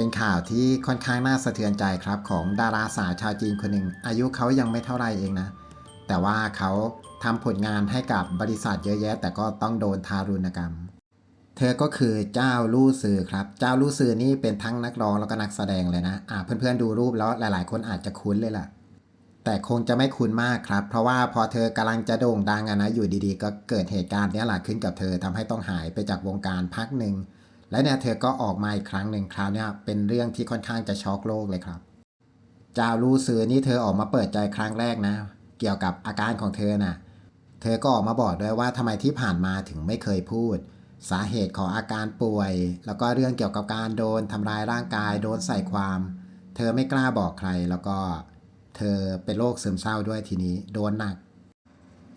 เป็นข่าวที่ค่อนข้างน่าสะเทือนใจครับของดาราสาวชาวจีนคนหนึ่ง อายุเขายังไม่เท่าไรเองนะ แต่ว่าเขาทำผลงานให้กับบริษัทเยอะแยะ แต่ก็ต้องโดนทารุณกรรม เธอก็คือเจ้าลู่ซือครับ เจ้าลู่ซือนี่เป็นทั้งนักร้องแล้วก็นักแสดงเลยนะอ่าเพื่อนๆดูรูปแล้วหลาย ๆ คนอาจจะคุ้นเลยล่ะ แต่คงจะไม่คุ้นมากครับ เพราะว่าพอเธอกำลังจะโด่งดังอะนะอยู่ดีๆ ก็เกิดเหตุการณ์นี้แหละขึ้นกับเธอทำให้ต้องหายไปจากวงการพักหนึ่ง และเนี่ยเธอก็ออกมาอีกครั้งหนึ่งคราวนี้เป็นเรื่องที่ค่อนข้างจะช็อกโลกเลยครับจ้าลูซือนี่เธอออกมาเปิดใจครั้งแรกนะ เกี่ยวกับอาการของเธอน่ะ เธอก็ออกมาบอกด้วยว่าทำไมที่ผ่านมาถึงไม่เคยพูด สาเหตุของอาการป่วย แล้วก็เรื่องเกี่ยวกับการโดนทำร้ายร่างกาย โดนใส่ความ เธอไม่กล้าบอกใครแล้วก็ เธอเป็นโรคซึมเศร้าด้วยทีนี้โดนหนัก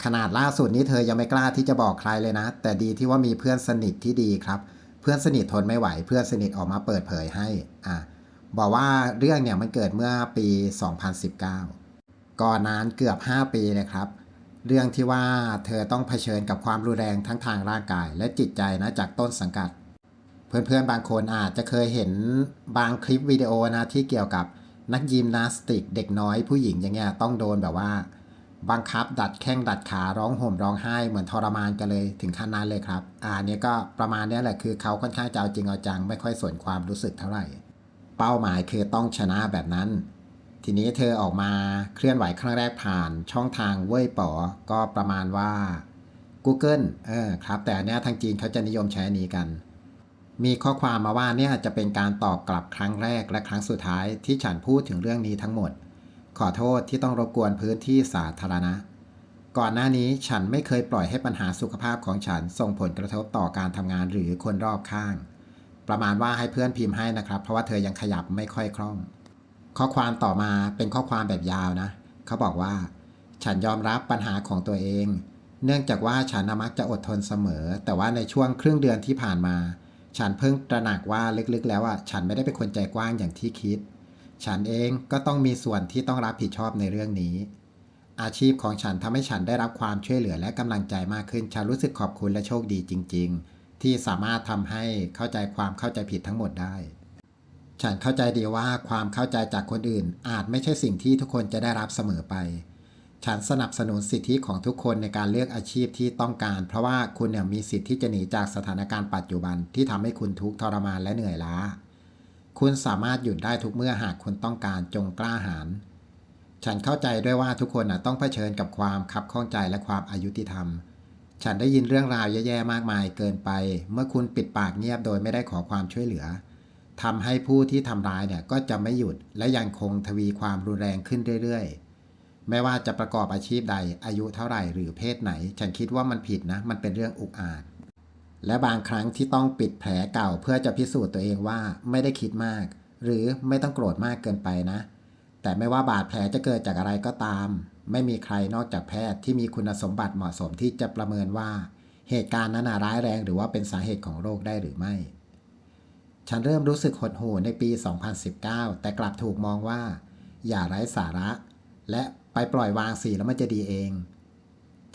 ขนาดล่าสุดนี้เธอยังไม่กล้าที่จะบอกใครเลยนะ แต่ดีที่ว่ามีเพื่อนสนิทที่ดีครับ เพื่อนสนิททนไม่ไหว เพื่อนสนิทออกมาเปิดเผยให้อะบอกว่าเรื่องเนี่ยมันเกิดเมื่อปี 2019 ก่อนนั้นเกือบ 5 ปีเลยครับ เรื่องที่ว่าเธอต้องเผชิญกับความรุนแรงทั้งทางร่างกาย และจิตใจนะจากต้นสังกัด เพื่อนๆบางคนอาจจะเคยเห็นบางคลิปวิดีโอนะที่เกี่ยวกับนักยิมนาสติกเด็กน้อยผู้หญิงอย่างเงี้ยต้องโดนแบบว่า บังคับ ดัดแข้งดัดขาร้องห่มร้องไห้เหมือนทรมานกันเลยถึงขั้นนั้นเลยครับ อ่านี่ก็ประมาณนี้แหละคือเขาค่อนข้างจะเอาจริงเอาจังไม่ค่อยสนความรู้สึกเท่าไหร่ เป้าหมายคือต้องชนะแบบนั้น ทีนี้เธอออกมาเคลื่อนไหวครั้งแรกผ่านช่องทางเว่ยป๋อก็ประมาณว่า Google เออครับ แต่เนี้ยทางจีนเขาจะนิยมใช้นี้กัน มีข้อความมาว่าเนี่ยจะเป็นการตอบกลับครั้งแรกและครั้งสุดท้ายที่ฉันพูดถึงเรื่องนี้ทั้งหมด ขอโทษที่ต้องรบกวนพื้นที่สาธารณะ ก่อนหน้านี้ฉันไม่เคยปล่อยให้ปัญหาสุขภาพของฉันส่งผลกระทบต่อการทำงานหรือคนรอบข้าง ประมาณว่าให้เพื่อนพิมพ์ให้นะครับ เพราะว่าเธอยังขยับไม่ค่อยคล่อง ข้อความต่อมาเป็นข้อความแบบยาวนะ เขาบอกว่า ฉันยอมรับปัญหาของตัวเอง เนื่องจากว่าฉันนักจะอดทนเสมอ แต่ว่าในช่วงครึ่งเดือนที่ผ่านมา ฉันเพิ่งตระหนักว่าลึกๆ แล้วอะฉันไม่ได้เป็นคนใจกว้างอย่างที่คิด ฉันเองก็ต้องมีส่วนที่ต้องรับผิดชอบในเรื่องนี้ อาชีพของฉันทำให้ฉันได้รับความช่วยเหลือและกำลังใจมากขึ้น ฉันรู้สึกขอบคุณและโชคดีจริง ๆ ที่สามารถทำให้เข้าใจความเข้าใจผิดทั้งหมดได้ ฉันเข้าใจดีว่าความเข้าใจจากคนอื่น อาจไม่ใช่สิ่งที่ทุกคนจะได้รับเสมอไป ฉันสนับสนุนสิทธิของทุกคนในการเลือกอาชีพที่ต้องการ เพราะว่าคุณเนี่ยมีสิทธิที่จะหนีจากสถานการณ์ปัจจุบันที่ทำให้คุณทุกข์ทรมานและเหนื่อยล้า คุณสามารถหยุดได้ทุกเมื่อหากคุณต้องการจงกล้าหาญฉันเข้าใจด้วยว่าทุกคนนะต้องเผชิญกับความคับข้องใจและความอายุติธรรม ฉันได้ยินเรื่องราวแย่ๆมากมายเกินไป เมื่อคุณปิดปากเงียบโดยไม่ได้ขอความช่วยเหลือทำให้ผู้ที่ทำร้ายเนี่ยก็จะไม่หยุดและยังคงทวีความรุนแรงขึ้นเรื่อยๆ ไม่ว่าจะประกอบอาชีพใดอายุเท่าไหร่หรือเพศไหน ฉันคิดว่ามันผิดนะ มันเป็นเรื่องอุกอาจ และบางครั้งที่ต้องปิดแผลเก่าเพื่อจะพิสูจน์ตัวเองว่าไม่ได้คิดมาก หรือไม่ต้องโกรธมากเกินไปนะ แต่ไม่ว่าบาดแผลจะเกิดจากอะไรก็ตาม ไม่มีใครนอกจากแพทย์ที่มีคุณสมบัติเหมาะสมที่จะประเมินว่า เหตุการณ์นั้นร้ายแรงหรือว่าเป็นสาเหตุของโรคได้หรือไม่ ฉันเริ่มรู้สึกหดหู่ในปี 2019 แต่กลับถูกมองว่า อย่าไร้สาระ และไปปล่อยวางสิแล้วมันจะดีเอง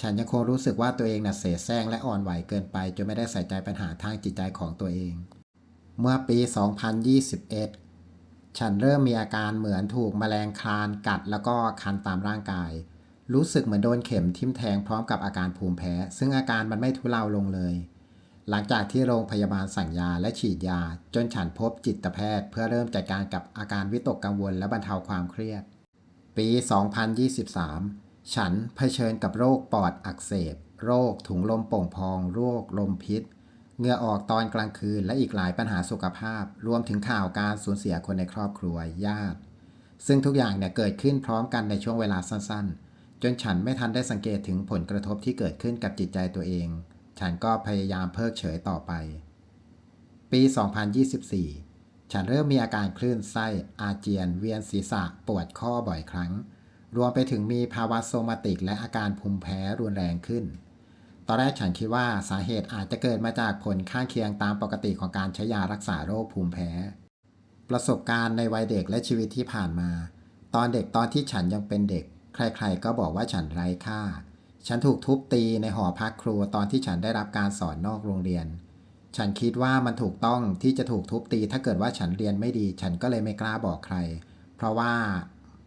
ฉันยังคงรู้สึกว่าตัวเองน่ะเสแสร้งและอ่อนไหวเกินไปจนไม่ได้ใส่ใจปัญหาทางจิตใจของตัวเอง เมื่อปี 2021 ฉันเริ่มมีอาการเหมือนถูกแมลงคลานกัดแล้วก็คันตามร่างกาย รู้สึกเหมือนโดนเข็มทิ่มแทงพร้อมกับอาการภูมิแพ้ ซึ่งอาการมันไม่ทุเลาลงเลย หลังจากที่โรงพยาบาลสั่งยาและฉีดยา จนฉันพบจิตแพทย์ เพื่อเริ่มจัดการกับอาการวิตกกังวลและบรรเทาความเครียด ปี 2023 ฉันเผชิญกับโรคปอดอักเสบ โรคถุงลมโป่งพอง โรคลมพิษ เหงื่อออกตอนกลางคืนและอีกหลายปัญหาสุขภาพ รวมถึงข่าวการสูญเสียคนในครอบครัวญาติ ซึ่งทุกอย่างเนี่ยเกิดขึ้นพร้อมกันในช่วงเวลาสั้น ๆ จนฉันไม่ทันได้สังเกตถึงผลกระทบที่เกิดขึ้นกับจิตใจตัวเอง ฉันก็พยายามเพิกเฉยต่อไป ปี 2024 ฉันเริ่มมีอาการคลื่นไส้อาเจียน เวียนศีรษะปวดข้อบ่อยครั้ง รวมไปถึงมีภาวะโซมาติก และอาการภูมิแพ้รุนแรงขึ้น ตอนแรกฉันคิดว่าสาเหตุอาจจะเกิดมาจากผลข้างเคียงตามปกติของการใช้ยารักษาโรคภูมิแพ้ ประสบการณ์ในวัยเด็กและชีวิตที่ผ่านมา ตอนเด็กตอนที่ฉันยังเป็นเด็ก ใครๆ ก็บอกว่าฉันไร้ค่า ฉันถูกทุบตีในหอพักครูตอนที่ฉันได้รับการสอนนอกโรงเรียน ฉันคิดว่ามันถูกต้องที่จะถูกทุบตี ถ้าเกิดว่าฉันเรียนไม่ดี ฉันก็เลยไม่กล้าบอกใคร เพราะว่า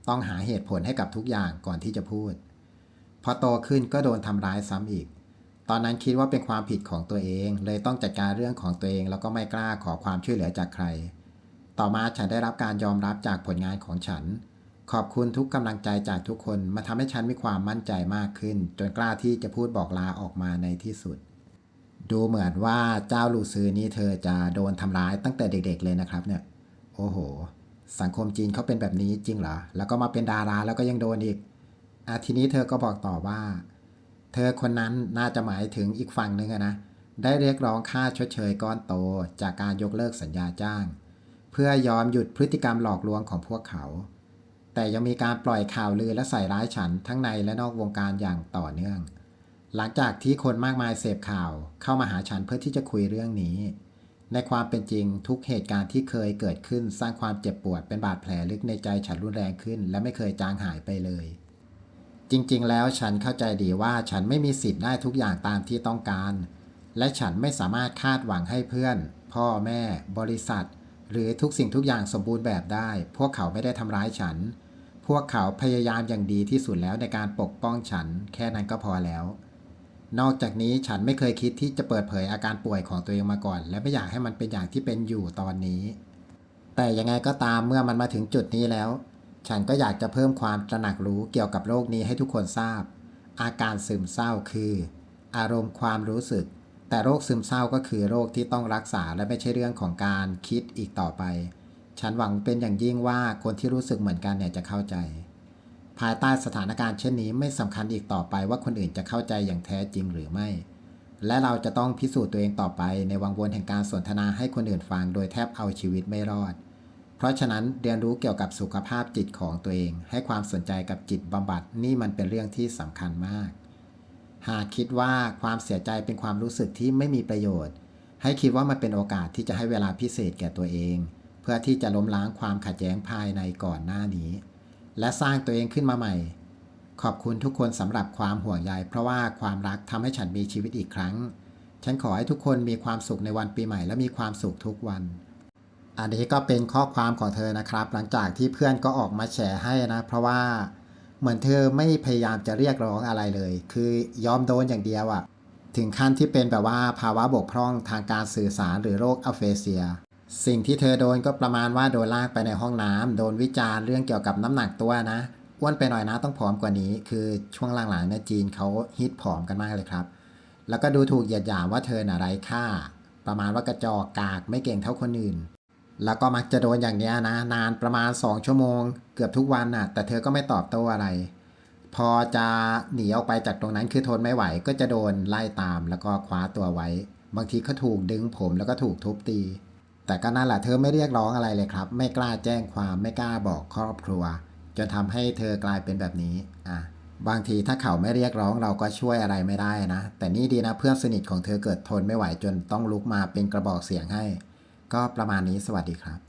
ต้องหาเหตุผลให้กับทุกอย่างก่อนที่จะพูด พอโตขึ้นก็โดนทำร้ายซ้ำอีก ตอนนั้นคิดว่าเป็นความผิดของตัวเอง เลยต้องจัดการเรื่องของตัวเอง แล้วก็ไม่กล้าขอความช่วยเหลือจากใคร ต่อมาฉันได้รับการยอมรับจากผลงานของฉัน ขอบคุณทุกกำลังใจจากทุกคนมาทำให้ฉันมีความมั่นใจมากขึ้น จนกล้าที่จะพูดบอกลาออกมาในที่สุด ดูเหมือนว่าเจ้าลูซือนี้เธอจะโดนทำร้ายตั้งแต่เด็ก ๆ เลยนะครับเนี่ย โอ้โห สังคมจีนเขาเป็นแบบนี้จริงเหรอ แล้วก็มาเป็นดาราแล้วก็ยังโดนอีกอาทีนี้เธอก็บอกต่อว่า เธอคนนั้นน่าจะหมายถึงอีกฝั่งหนึ่งนะ ได้เรียกร้องค่าชดเชยก้อนโตจากการยกเลิกสัญญาจ้าง เพื่อยอมหยุดพฤติกรรมหลอกลวงของพวกเขา แต่ยังมีการปล่อยข่าวลือและใส่ร้ายฉันทั้งในและนอกวงการอย่างต่อเนื่อง หลังจากที่คนมากมายเสพข่าวเข้ามาหาฉันเพื่อที่จะคุยเรื่องนี้ ในความเป็นจริงทุกเหตุการณ์ที่เคยเกิดขึ้นสร้างความเจ็บปวดเป็นบาดแผลลึกในใจฉันรุนแรงขึ้น และไม่เคยจางหายไปเลย จริงๆ แล้วฉันเข้าใจดีว่าฉันไม่มีสิทธิ์ได้ทุกอย่างตามที่ต้องการ และฉันไม่สามารถคาดหวังให้เพื่อน พ่อแม่ บริษัท หรือทุกสิ่งทุกอย่างสมบูรณ์แบบได้ พวกเขาไม่ได้ทำร้ายฉัน พวกเขาพยายามอย่างดีที่สุดแล้วในการปกป้องฉัน แค่นั้นก็พอแล้ว นอกจากนี้ฉันไม่เคยคิดที่จะเปิดเผยอาการป่วยของตัวเองมาก่อน และไม่อยากให้มันเป็นอย่างที่เป็นอยู่ตอนนี้ แต่ยังไงก็ตามเมื่อมันมาถึงจุดนี้แล้ว ฉันก็อยากจะเพิ่มความตระหนักรู้เกี่ยวกับโรคนี้ให้ทุกคนทราบ อาการซึมเศร้าคือ อารมณ์ความรู้สึก แต่โรคซึมเศร้าก็คือโรคที่ต้องรักษาและไม่ใช่เรื่องของการคิดอีกต่อไป ฉันหวังเป็นอย่างยิ่งว่าคนที่รู้สึกเหมือนกันเนี่ยจะเข้าใจ ภายใต้สถานการณ์เช่นนี้ไม่สำคัญอีกต่อไปว่าคนอื่นจะเข้าใจอย่างแท้จริงหรือไม่ และเราจะต้องพิสูจน์ตัวเองต่อไปในวังวนแห่งการสนทนาให้คนอื่นฟังโดยแทบเอาชีวิตไม่รอด เพราะฉะนั้นเรียนรู้เกี่ยวกับสุขภาพจิตของตัวเอง ให้ความสนใจกับจิตบำบัดนี่มันเป็นเรื่องที่สำคัญมาก หากคิดว่าความเสียใจเป็นความรู้สึกที่ไม่มีประโยชน์ ให้คิดว่ามันเป็นโอกาสที่จะให้เวลาพิเศษแก่ตัวเอง เพื่อที่จะล้มล้างความขัดแย้งภายในก่อนหน้านี้ และสร้างตัวเองขึ้นมาใหม่ ขอบคุณทุกคนสำหรับความห่วงใยเพราะว่าความรักทำให้ฉันมีชีวิตอีกครั้ง ฉันขอให้ทุกคนมีความสุขในวันปีใหม่และมีความสุขทุกวัน อันนี้ก็เป็นข้อความของเธอนะครับ หลังจากที่เพื่อนก็ออกมาแฉให้นะ เพราะว่าเหมือนเธอไม่พยายามจะเรียกร้องอะไรเลย คือยอมโดนอย่างเดียวอะถึงขั้นที่เป็นแบบว่าภาวะบกพร่องทางการสื่อสารหรือโรคอัลเฟเซีย สิ่งที่เธอโดนก็ประมาณว่าโดนลากไปในห้องน้ำโดนวิจารณ์เรื่องเกี่ยวกับน้ำหนักตัวนะอ้วนไปหน่อยนะต้องผอมกว่านี้ คือช่วงหลังๆเนี่ยจีนเขาฮิตผอมกันมากเลยครับ แล้วก็ดูถูกเหยียดหยามว่าเธอน่ะไร้ค่า ประมาณว่ากระจอกกากไม่เก่งเท่าคนอื่น แล้วก็มักจะโดนอย่างเนี้ยนะ นานประมาณ 2 ชั่วโมง เกือบทุกวันน่ะ แต่เธอก็ไม่ตอบโต้อะไร พอจะหนีออกไปจากตรงนั้นคือทนไม่ไหว ก็จะโดนไล่ตามแล้วก็คว้าตัวไว้ บางทีก็ถูกดึงผมแล้วก็ถูกทุบตี แต่ก็นั่นแหละเธอไม่เรียกร้องอะไรเลยครับ ไม่กล้าแจ้งความไม่กล้าบอกครอบครัว จนทำให้เธอกลายเป็นแบบนี้อะบางทีถ้าเขาไม่เรียกร้องเราก็ช่วยอะไรไม่ได้นะ แต่นี่ดีนะเพื่อนสนิทของเธอเกิดทนไม่ไหวจนต้องลุกมาเป็นกระบอกเสียงให้ ก็ประมาณนี้สวัสดีครับ